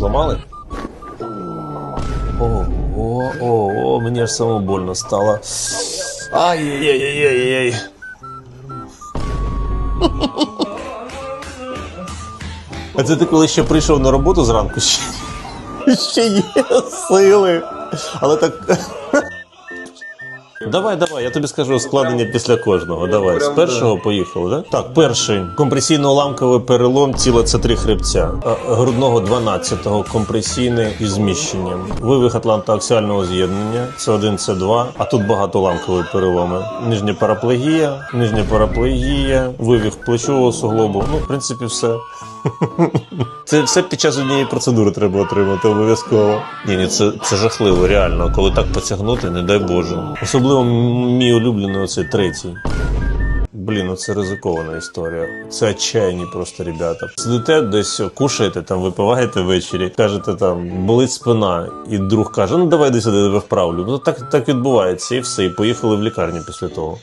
зламали? О, о, о, о, мені аж само больно стало. Ай-яй-яй-яй-яй. А це ти коли ще прийшов на роботу зранку? Ще, ще є сили. Але так. Давай, давай, я тобі скажу складення після кожного. Давай, з першого поїхали, да? Так, перший компресійно-уламковий перелом тіла це три хребця. Грудного 12-го компресійне із зміщенням. Вивих атлантоаксіального з'єднання, це 1 це 2 а тут багато ламкові переломи. Нижня параплегія, нижня параплегія, вивих плечового суглобу. Ну, в принципі, все. Це все під час однієї процедури треба отримати обов'язково. Ні, ні, це, це жахливо, реально. Коли так потягнути, не дай Боже. Особливо м- мій улюблений оцей третій. Блін, ну це ризикована історія. Це отчаянні просто ребята. Сидите десь, кушаєте, там випиваєте ввечері, кажете там болить спина, і друг каже: ну давай десь я тебе вправлю. Ну так, так відбувається, і все, і поїхали в лікарню після того.